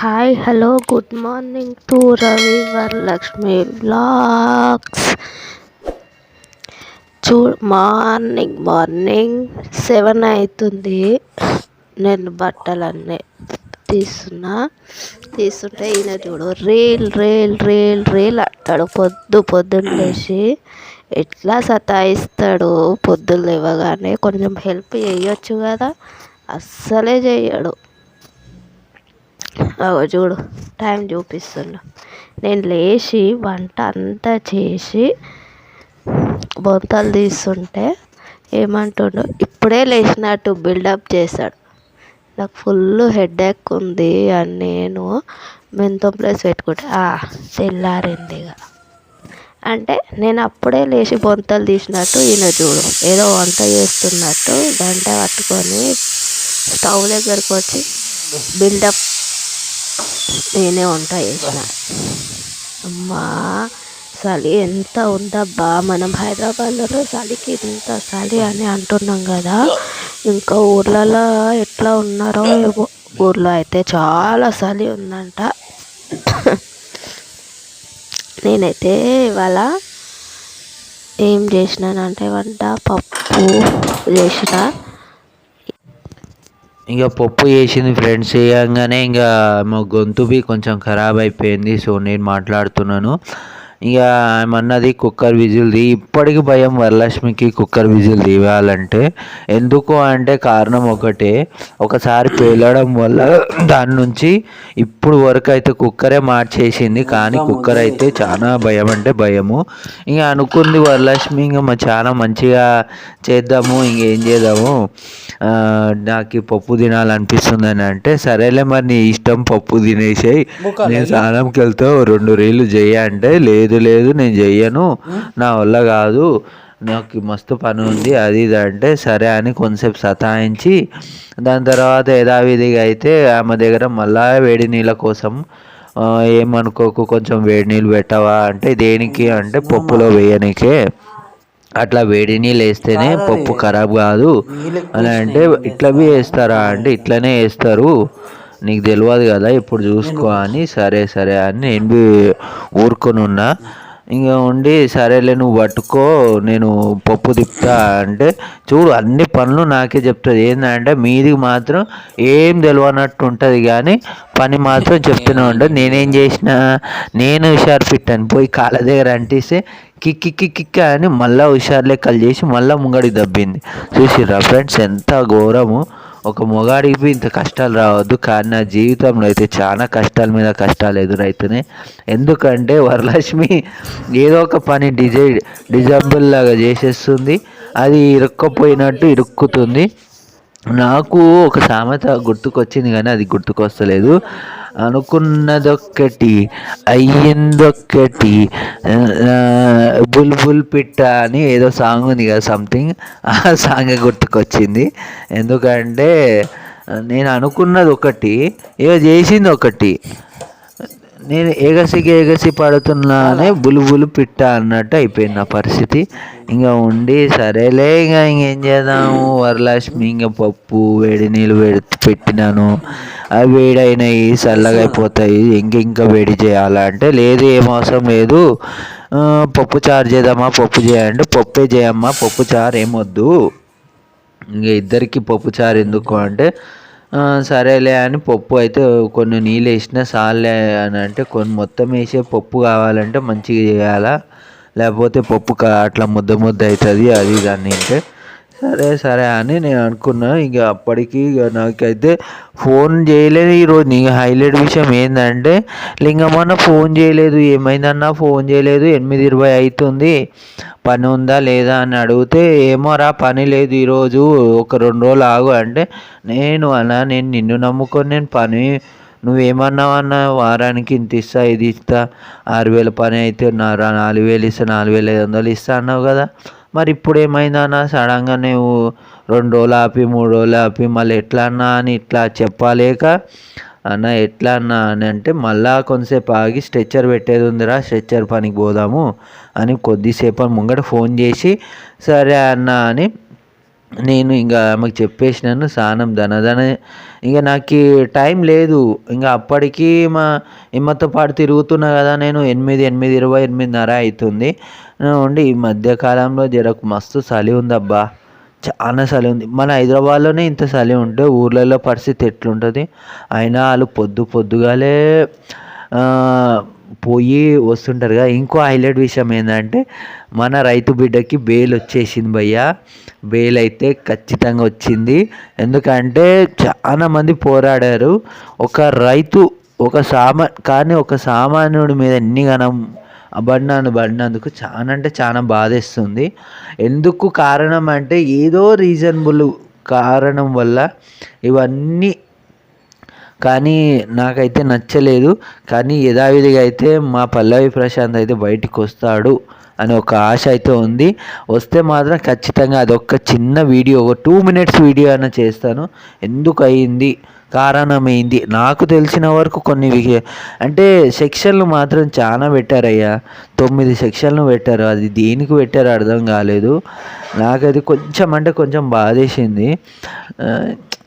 Hi hello good morning to Ravi Varalakshmi blogs chew morning morning seven అవుతుంది నేను బట్టలన్నీ తీస్తున్నా. తీస్తుంటే ఈయన చూడు రీల్ రీల్ రీల్ రీల్ అంటాడు. పొద్దు పొద్దున్న లేచి ఎట్లా సతాయిస్తాడు? పొద్దులు లేవగానే కొంచెం హెల్ప్ చేయొచ్చు కదా? అస్సలే చేయడు. చూడు టైం చూపిస్తుండు నేను లేచి వంట అంతా చేసి బొంతలు తీస్తుంటే ఏమంటుండు ఇప్పుడే లేచినట్టు బిల్డప్ చేశాడు. నాకు ఫుల్ హెడేక్ ఉంది అని నేను మెంతం ప్లేస్ పెట్టుకుంటే తెల్లారింది ఇక అంటే నేను అప్పుడే లేచి బొంతలు తీసినట్టు ఈయన చూడు ఏదో వంట చేస్తున్నట్టు గంట పట్టుకొని స్టవ్ దగ్గరకు వచ్చి బిల్డప్ నేనే వంట చేసిన. అమ్మా చలి ఎంత ఉందబ్బా మనం హైదరాబాద్లో చలికి ఇంత చలి అని అంటున్నాం కదా ఇంకా ఊర్లలో ఎట్లా ఉన్నారో ఊర్లో అయితే చాలా చలి ఉందంట. నేనైతే ఇవాళ ఏం చేసినానంటే వంట పప్పు చేసిన. ఇంకా పప్పు చేసింది ఫ్రెండ్స్ వేయంగానే ఇంకా మా గొంతువి కొంచెం ఖరాబ్ అయిపోయింది సో నేను మాట్లాడుతున్నాను. ఇక ఏమన్నది కుక్కర్ విజిల్ది ఇప్పటికి భయం వరలక్ష్మికి కుక్కర్ విజిల్ తీయాలంటే ఎందుకు అంటే కారణం ఒకటే. ఒకసారి పేలడం వల్ల దాని నుంచి ఇప్పుడు వరకు అయితే కుక్కరే మార్చేసింది. కానీ కుక్కర్ అయితే చాలా భయం అంటే భయము. ఇక అనుకుంది వరలక్ష్మి ఇంకా చాలా మంచిగా చేద్దాము ఇంకేం చేద్దాము. నాకు పప్పు తినాలనిపిస్తుంది అని అంటే సరేలే మరి నీ ఇష్టం పప్పు తినేసేయి. నేను స్నానంకి వెళ్తే రెండు రీళ్ళు చెయ్యి అంటే లేదు. లేదు నేను చెయ్యను నా వల్ల కాదు నాకు మస్తు పని ఉంది అది ఇది అంటే సరే అని కొంతసేపు సతాయించి దాని తర్వాత యథావిధిగా అయితే ఆమె దగ్గర మళ్ళా వేడి నీళ్ళ కోసం ఏమనుకోకు కొంచెం వేడి నీళ్ళు పెట్టవా అంటే దేనికి అంటే పప్పులో వేయనికే అట్లా వేడి నీళ్ళు వేస్తేనే పప్పు ఖరాబ్ కాదు అని అంటే ఇట్లా వేస్తారా అంటే ఇట్లనే వేస్తారు. నీకు తెలియదు కదా ఇప్పుడు చూసుకో అని సరే సరే అని నేను ఊరుకొని ఉన్నా. ఇంకా ఉండి సరేలే నువ్వు పట్టుకో నేను పప్పు తిప్పుతా అంటే చూడు అన్ని పనులు నాకే చెప్తుంది. ఏంటంటే మీది మాత్రం ఏం తెలియనట్టు ఉంటుంది కానీ పని మాత్రం చెప్తూనే ఉంటుంది నేనేం చేసిన నేను హుషారు పెట్టాను. పోయి కాళ్ళ దగ్గర అంటిస్తే కిక్కి కిక్కి అని మళ్ళీ హుషారు లెక్కలు చేసి మళ్ళీ ముంగడి దబ్బింది. చూసిర్రా ఫ్రెండ్స్ ఎంత ఘోరము. ఒక మొగాడికి ఇంత కష్టాలు రావద్దు కానీ నా జీవితంలో అయితే చాలా కష్టాల మీద కష్టాలు ఎదురవుతున్నాయి ఎందుకంటే వరలక్ష్మి ఏదో ఒక పని డిజై డిజబుల్ లాగా చేసేస్తుంది. అది ఇరుక్కపోయినట్టు ఇరుక్కుతుంది. నాకు ఒక సామెత గుర్తుకొచ్చింది కానీ అది గుర్తుకొస్తలేదు. అనుకున్నదొక్కటి అయ్యిందొక్కటి బుల్బుల్ పిట్ట అని ఏదో సాంగ్ ఉంది కదా సంథింగ్ ఆ సాంగ్ గుర్తుకొచ్చింది. ఎందుకంటే నేను అనుకున్నది ఒకటి ఏదో చేసింది ఒకటి నేను ఎగసికి ఎగసి పడుతున్నానే బులుబులు పిట్ట అన్నట్టు అయిపోయింది నా పరిస్థితి. ఇంకా ఉండి సరేలే ఇంకా ఇంకేం చేద్దాము? వరలక్ష్మి ఇంకా పప్పు వేడి నీళ్ళు వేడి పెట్టినాను. అవి వేడైనాయి చల్లగా అయిపోతాయి. ఇంక ఇంకా వేడి చేయాలంటే లేదు ఏం అవసరం లేదు. పప్పు చారు చేద్దామా? పప్పు చేయండి. పప్పే చేయమ్మా పప్పు చారు ఏమొద్దు ఇంకా ఇద్దరికి పప్పు చారు ఎందుకు అంటే సరేలే అని పప్పు అయితే కొన్ని నీళ్ళు వేసిన చాలే అని అంటే కొన్ని మొత్తం వేసే పప్పు కావాలంటే మంచిగా చేయాలా? లేకపోతే పప్పు అట్లా ముద్ద ముద్ద అవుతుంది అది దాన్ని అంటే సరే సరే అని నేను అనుకున్నా. ఇక అప్పటికి ఇక నాకైతే ఫోన్ చేయలేదు ఈరోజు. నీ హైలైట్ విషయం ఏంటంటే లింగమన్న ఫోన్ చేయలేదు. ఏమైందన్నా ఫోన్ చేయలేదు. ఎనిమిది ఇరవై అవుతుంది పని ఉందా లేదా అని అడిగితే ఏమో రా పని లేదు ఈరోజు. ఒక రెండు రోజులు ఆగు. అంటే నేను అలా నేను నిన్ను నమ్ముకొని నేను పని నువ్వేమన్నావన్న వారానికి ఇంత ఇస్తా ఇది ఇస్తా. ఆరు వేల పని అయితే నాలుగు వేలు ఇస్తా నాలుగు వేల ఐదు వందలు ఇస్తా అన్నావు కదా. మరి ఇప్పుడు ఏమైందన్నా సడన్గా నువ్వు రెండు రోజులు ఆపి మూడు రోజులు ఆపి మళ్ళీ ఎట్లా అన్నా అని ఇట్లా చెప్పలేక? అన్న ఎట్లా అన్నా అని అంటే మళ్ళా కొంతసేపు ఆగి స్ట్రెచ్చర్ పెట్టేది ఉందిరా స్ట్రెచ్చర్ పనికి పోదాము అని కొద్దిసేపు ముంగట ఫోన్ చేసి సరే అన్న అని నేను ఇంకా ఆమెకు చెప్పేసినాను స్నానం ధనధన ఇంకా నాకు టైం లేదు. ఇంకా అప్పటికి మా ఈమెతో పాటు తిరుగుతున్నా కదా నేను ఎనిమిది ఎనిమిది ఇరవై ఎనిమిదిన్నర అవుతుంది ఉండి ఈ మధ్యకాలంలో జరకు మస్తు చలి ఉందబ్బా. చాలా చలి ఉంది. మన హైదరాబాద్లోనే ఇంత చలి ఉంటే ఊర్లలో పరిస్థితి ఎట్లుంటుంది? అయినా వాళ్ళు పొద్దు పొద్దుగాలే పోయి వస్తుంటారు కదా ఇంకో హైలైట్ విషయం ఏంటంటే మన రైతు బిడ్డకి బెయిల్ వచ్చేసింది భయ్య. బెయిల్ అయితే ఖచ్చితంగా వచ్చింది. ఎందుకంటే చాలా మంది పోరాడారు. ఒక రైతు ఒక సామా కానీ ఒక సామాన్యుడి మీద ఎన్ని గణం అబడినాను పడినందుకు చాలా అంటే చాలా బాధేస్తుంది. ఎందుకు కారణం అంటే ఏదో రీజనబుల్ కారణం వల్ల ఇవన్నీ కానీ నాకైతే నచ్చలేదు. కానీ యథావిధిగా అయితే మా పల్లవి ప్రశాంత్ అయితే బయటికి వస్తాడు అని ఒక ఆశ అయితే ఉంది. వస్తే మాత్రం ఖచ్చితంగా అదొక చిన్న వీడియో ఒక టూ మినిట్స్ వీడియో అయినా చేస్తాను. ఎందుకు అయింది కారణం నాకు తెలిసిన వరకు కొన్ని వి- అంటే సెక్షన్లు మాత్రం చాలా పెట్టారయ్యా. తొమ్మిది సెక్షన్లు పెట్టారు. అది దేనికి పెట్టారో అర్థం కాలేదు. నాకది కొంచెం అంటే కొంచెం బాధేసింది.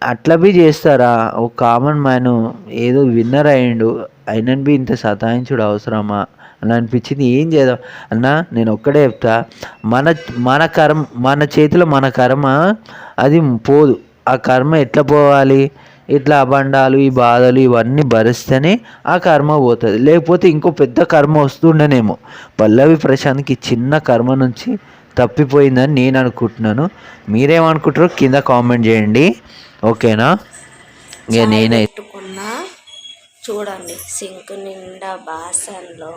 అట్లా బి చేస్తారా? ఒక కామన్ మ్యాన్ ఏదో విన్నర్ అయ్యిండు అయినని బి ఇంత సతాయించుడు అవసరమా? అని అనిపించింది. ఏం చేద్దాం? అన్న నేను ఒక్కడే చెప్తా. మన మన కర్మ మన చేతిలో మన కర్మ అది పోదు. ఆ కర్మ ఎట్లా పోవాలి? ఇట్లా అబండాలు ఈ బాధలు ఇవన్నీ భరిస్తేనే ఆ కర్మ పోతుంది. లేకపోతే ఇంకో పెద్ద కర్మ వస్తుండనేమో. పల్లవి ప్రశాంత్కి చిన్న కర్మ నుంచి తప్పిపోయిందని నేను అనుకుంటున్నాను. మీరేమనుకుంటారో కింద కామెంట్ చేయండి. ఓకేనా? ఇక నేనైతే చూడండి సింక్ నిండా బాసన్లో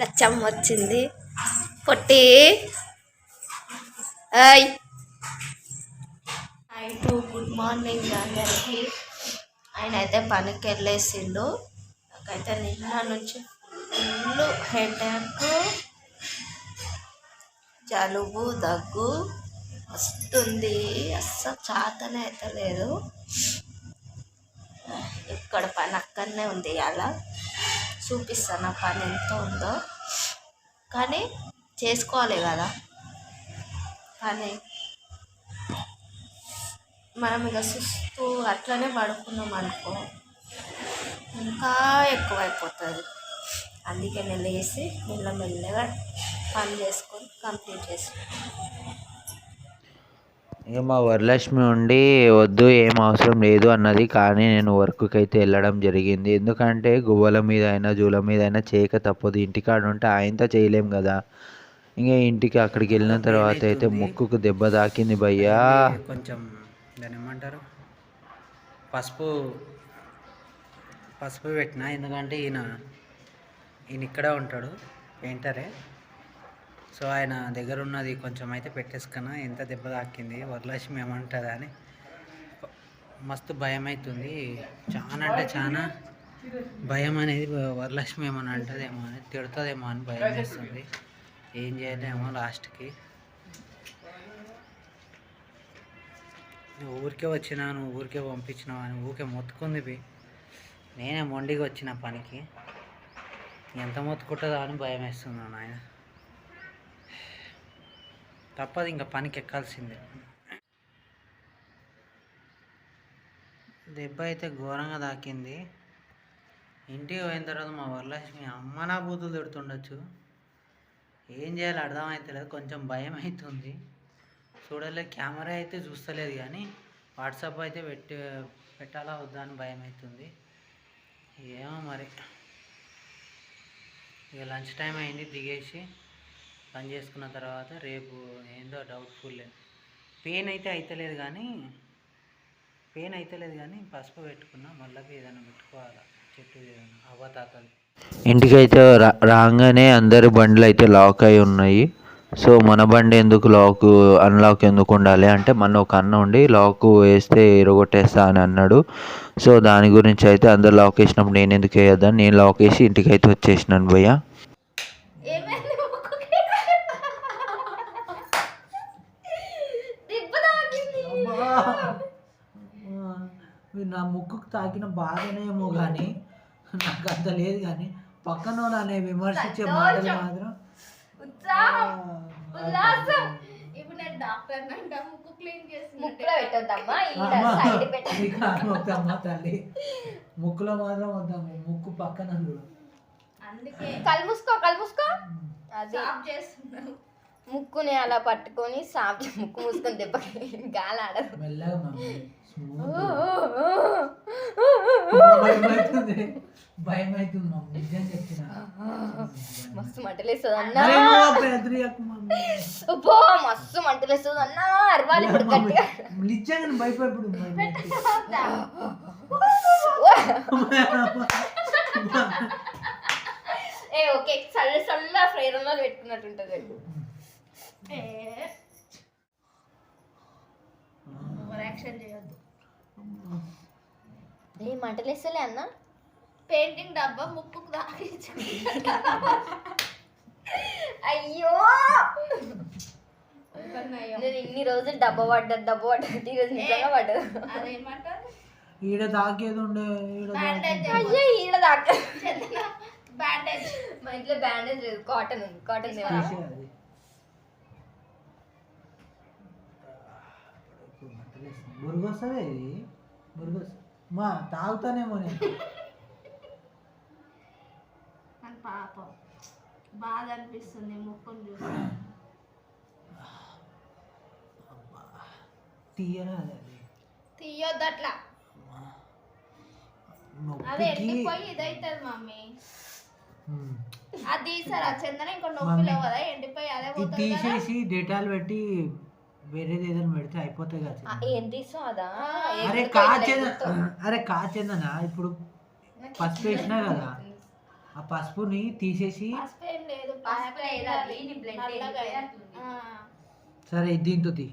లచ్చమ్మ వచ్చింది. పొట్టి. Hi hi to good morning అందరికి. ఆయన అయితే పనికి వెళ్ళేసిండు. నాకైతే నిన్న నుంచి ఫుల్ హెడేక్ జలుబు దగ్గు వస్తుంది. అస్సలు చాతనే అయితే లేదు ఇక్కడ పని అక్కడనే ఉంది అలా చూపిస్తాను ఆ పని ఎంత ఉందో. కానీ చేసుకోవాలి కదా. పని మనం ఇక సుస్తూ అట్లనే పడుకున్నాం అనుకో ఇంకా ఎక్కువైపోతుంది. అందుకే నేను లేచి మెల్లమెల్లగా పని చేసుకొని కంప్లీట్ చేసుకుంటాను ఇక మా వరలక్ష్మి ఉండి వద్దు ఏం అవసరం లేదు అన్నది కానీ నేను వర్క్కి అయితే వెళ్ళడం జరిగింది. ఎందుకంటే గువ్వల మీద అయినా జూల మీద అయినా చేయక తప్పదు. ఇంటికాడ ఉంటే ఆయనతో చేయలేం కదా. ఇంకా ఇంటికి అక్కడికి వెళ్ళిన తర్వాత అయితే ముక్కుకు దెబ్బ తాకింది భయ్యా. కొంచెం దాన్ని ఏమంటారు? పసుపు పసుపు పెట్టిన ఎందుకంటే ఈయన ఈయన ఇక్కడే ఉంటాడు పెయింటరే. సో ఆయన దగ్గర ఉన్నది కొంచెం అయితే పెట్టేసుకున్నా ఎంత దెబ్బ తాకింది వరలక్ష్మి ఏమంటుందా అని మస్తు భయం అవుతుంది చాలా అంటే చాలా భయం అనేది వరలక్ష్మి ఏమని అంటుందేమో అని తిడుతుందేమో అని భయం వేస్తుంది. ఏం చేయలేమో లాస్ట్కి. నువ్వు ఊరికే వచ్చినాను ఊరికే పంపించినావు అని ఊరికే మొత్తుకుంది నేనే మొండిగా వచ్చిన పనికి. ఎంత మొత్తుకుంటుందో అని భయం వేస్తున్నాను ఆయన తప్పదు ఇంకా పనికి ఎక్కాల్సిందే దెబ్బ అయితే ఘోరంగా తాకింది. ఇంటికి పోయిన తర్వాత మా వరలక్ష్మి అమ్మ నా బూతులు తిడుతుండొచ్చు. ఏం చేయాలో అర్థమవుతలేదు కొంచెం భయం అవుతుంది చూడలే కెమెరా అయితే చూస్తలేదు కానీ వాట్సాప్ అయితే పెట్టి పెట్టాలా వద్దా అని భయం అవుతుంది ఏమో మరి. ఇక లంచ్ టైం అయింది దిగేసి పని చేసుకున్న తర్వాత రేపు ఉందో డౌట్ఫుల్ పెయిన్ అయితే అవుతలేదు కానీ పెయిన్ అవుతలేదు కానీ పసుపు పెట్టుకున్నా మళ్ళీ ఏదైనా పెట్టుకోవాలా చెట్టు ఏదైనా అవ్వతాతది ఇంటికైతే రా రాగానే అందరి బండ్లు అయితే లాక్ అయి ఉన్నాయి. సో మన బండి ఎందుకు లాక్ అన్లాక్ ఎందుకు ఉండాలి అంటే మన ఒక అన్న ఉండి లాక్ వేస్తే ఇరగొట్టేస్తా అని అన్నాడు. సో దాని గురించి అయితే అందరు లాక్ వేసినప్పుడు నేను ఎందుకు వేయొద్దని నేను లాక్ వేసి ఇంటికి అయితే వచ్చేసినాను భయ్య. నా ముక్కుకు తాకిన బాధనేమో కానీ నాకు అంత లేదు కానీ పక్కన వాళ్ళు అనే విమర్శించే మాటలు మాత్రం తల్లి. ముక్కులో మాత్రం వద్దాము ముక్కు పక్కన అందుకే. కళ్ళు మూసుకో కళ్ళు మూసుకో. అది. సాఫ్ చేస్తున్నాను. ముక్కుని అలా పట్టుకొని సాప్ ముక్కు మూసుకొని దెబ్బకి గాలి ఆడదు. భయం మస్తు మంటలేస్తుంది అన్నా. అబ్బో మస్తు మంటలేస్తుంది అన్నా. అరవాలి ఇప్పుడు గట్టిగా. నిజంగా భయపడు ఏ ఓకే చల్ల చల్ల ఫ్రైరంలో పెట్టుకున్నట్టుంటది యాక్షన్ చేయొద్దు. ఏ మంటలేస్తలే అన్న? పెయింటింగ్ డబ్బా ముక్కుకు తాకించు అయ్యో! నేను ఇన్ని రోజులు డబ్బా పడ్డది డబ్బా పడ్డది ఈరోజు నిజంగా పడ్డది అదేమంటారు? ఈడ తాకేది ఉండే ఈడ బ్యాండేజ్ అయ్యో ఈడ దాకా. బ్యాండేజ్. మా ఇంట్లో బ్యాండేజ్ లేదు కాటన్ ఉంది కాటన్ తీసే అది బురుగు వస్తుంది ఇది? బురుగు వస్తుంది మా తాగుతానేమో నేను. అని పాపం బాధ అనిపిస్తుంది ముక్కును చూసి తీయరా అది? తీయొద్దు అట్లా అది ఎండిపోయి ఇదైతుంది మమ్మీ. ఉమ్. అది తీసారా? చందన ఇంకో మమ్మీ. నొప్పిలో కదా ఎండిపోయి అదే ఇది పోతుంది కదా? తీసేసి డేటాలు పెట్టి వేరేది ఏదైనా పెడితే అయిపోతాయి కదా అదా అరే కాచేద. అరే కాచేదనా ఇప్పుడు పసుపు వేసినా కదా ఆ పసుపుని తీసేసి. సరే దీంతో తీ.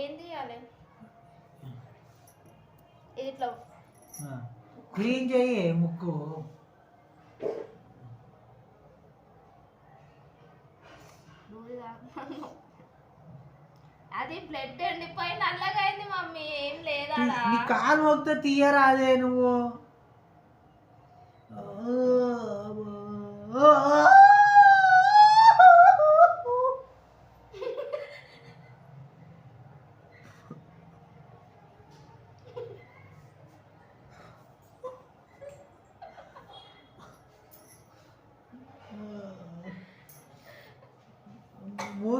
ఏం తీయాలి ఇది ఇట్లా క్లీన్ చేయి ముక్కు. అది బ్లడ్ ఎండిపోయి నల్లగా అయింది మమ్మీ. ఏం లేదా నీ కాలు మొక్కితే తీయరా అదే నువ్వు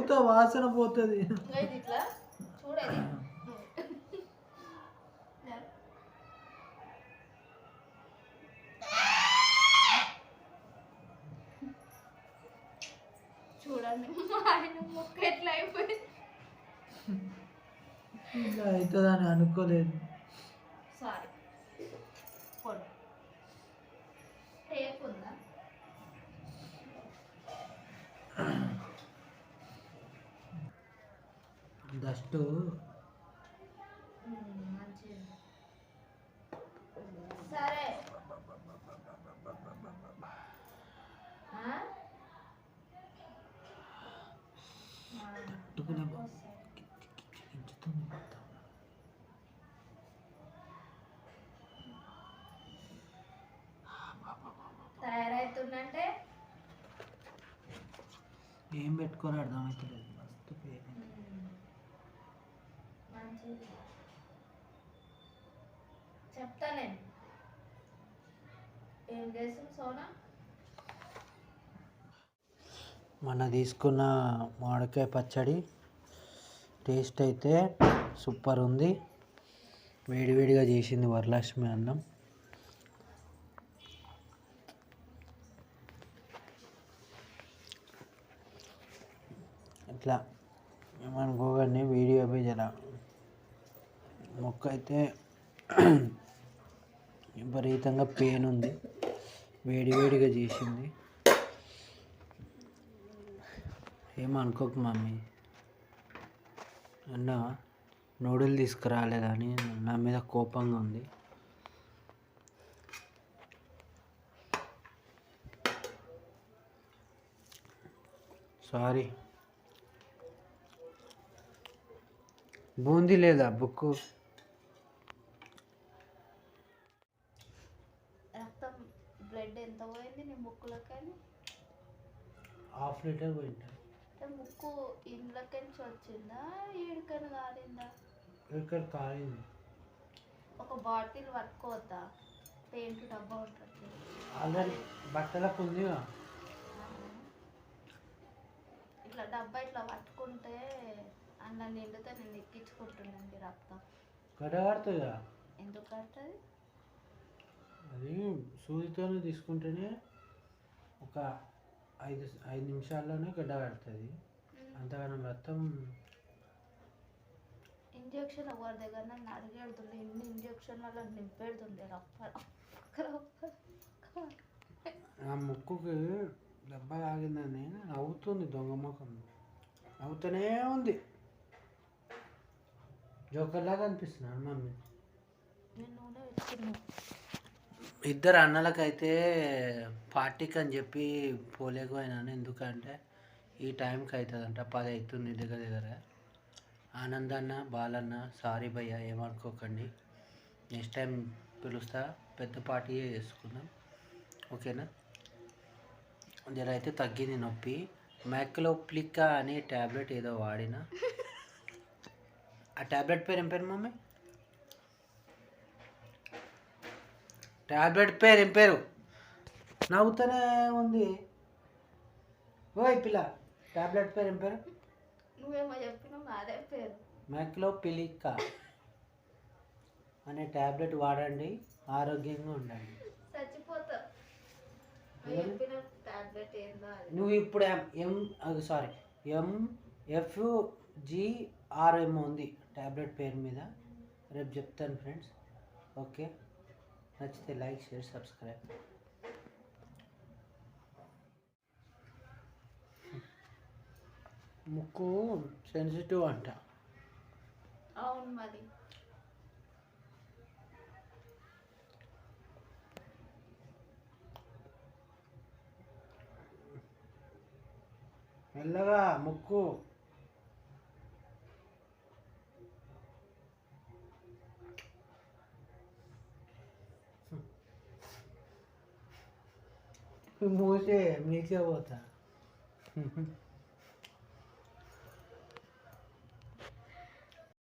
మూత వాసన పోతుంది. చూడండి. ఆయన ముక్కు ఎట్లా అయిపోయింది? ఇంకా అవుతుందని అనుకోలేదు. సారీ. డస్ట్ సరే. మొత్తం. తయారవుతుందంటే ఏం పెట్టుకోరో అర్థమవుతలేదు మస్తు పెయిన్ మంచిది చెప్తా నేను ఏం చేస్తుంది సోనా? మన తీసుకున్న మామిడికాయ పచ్చడి టేస్ట్ అయితే సూపర్ ఉంది. వేడివేడిగా చేసింది వరలక్ష్మి అన్నం. ఇట్లా ఏమనుకోగానే వీడియో పోయి జర మొక్క అయితే విపరీతంగా పెయిన్ ఉంది. వేడివేడిగా చేసింది. ఏమనుకోకు మమ్మీ. అన్న నూడిల్ తీసుకురాలేదని నా మీద కోపంగా ఉంది. సారీ. బూందీ లేదా బుక్కు బ్లడ్ ఎంత పోయింది నీ ముక్కులకని హాఫ్ లీటర్ అంటే ముక్కు ఇండ్లకి నుంచి వచ్చిందా ఈడికని కాలిందా? ఇక్కడ కాలింది. ఒక బాటిల్ పట్టుకోవద్దా పెయింట్ డబ్బా ఉంటుంది ఆల్రెడీ బట్టలకు ఉందిగా ఇట్లా డబ్బా ఇట్లా పట్టుకుంటే అన్న నిండితే నేను ఎక్కించుకుంటుండండి రక్తం గడగడుతుందిగా ఎందుకు కడుతుంది? అది సూదితోనే తీసుకుంటేనే ఒక ఐదు ఐదు నిమిషాల్లోనే గడ్డ కడుతుంది. అంతగానం రక్తం ఇంజక్షన్ ఎవరి దగ్గర నన్ను అడిగేడుతుండే ఇన్ని ఇంజక్షన్ వల్ల నింపేడుతుండే. ఆ ముక్కుకి దెబ్బ తాగిందని నవ్వుతుంది దొంగ ముఖం. నవ్వుతూనే ఉంది. జోకర్లాగా అనిపిస్తున్నాడు మమ్మీ నేను నూనె ఇద్దరు అన్నలకైతే పార్టీకి అని చెప్పి పోలేకపోయినాను. ఎందుకంటే ఈ టైంకి అవుతుందంట పది అవుతుంది దగ్గర దగ్గర. ఆనందన్న బాలన్న సారీ భయ్య ఏమనుకోకండి. నెక్స్ట్ టైం పిలుస్తా. పెద్ద పార్టీ చేసుకుందాం. ఓకేనా? జర అయితే తగ్గింది నొప్పి. మ్యాక్లోప్లికా అనే ట్యాబ్లెట్ ఏదో వాడిన. ఆ ట్యాబ్లెట్ పేరు ఏం పేరు మమ్మీ? ట్యాబ్లెట్ పేరు ఏం పేరు? నవ్వుతూనే ఉంది. ఓయ్ పిల్ల ట్యాబ్లెట్ పేరు ఏం పేరు? నువ్వేమో చెప్పినావు అదే పేరు. అనే ట్యాబ్లెట్ వాడండి ఆరోగ్యంగా ఉండండి. నువ్వు? చెప్పిన టాబ్లెట్ ఏందో అది. నువ్వు ఇప్పుడు M M sorry M F GRM ఉంది ట్యాబ్లెట్ పేరు మీద. రేపు చెప్తాను ఫ్రెండ్స్ ఓకే? నచ్చితే లైక్ షేర్ సబ్స్క్రైబ్. ముక్కు సెన్సిటివ్ అంట. అవును మరి. మెల్లగా ముక్కు మూసే నీకే పోతా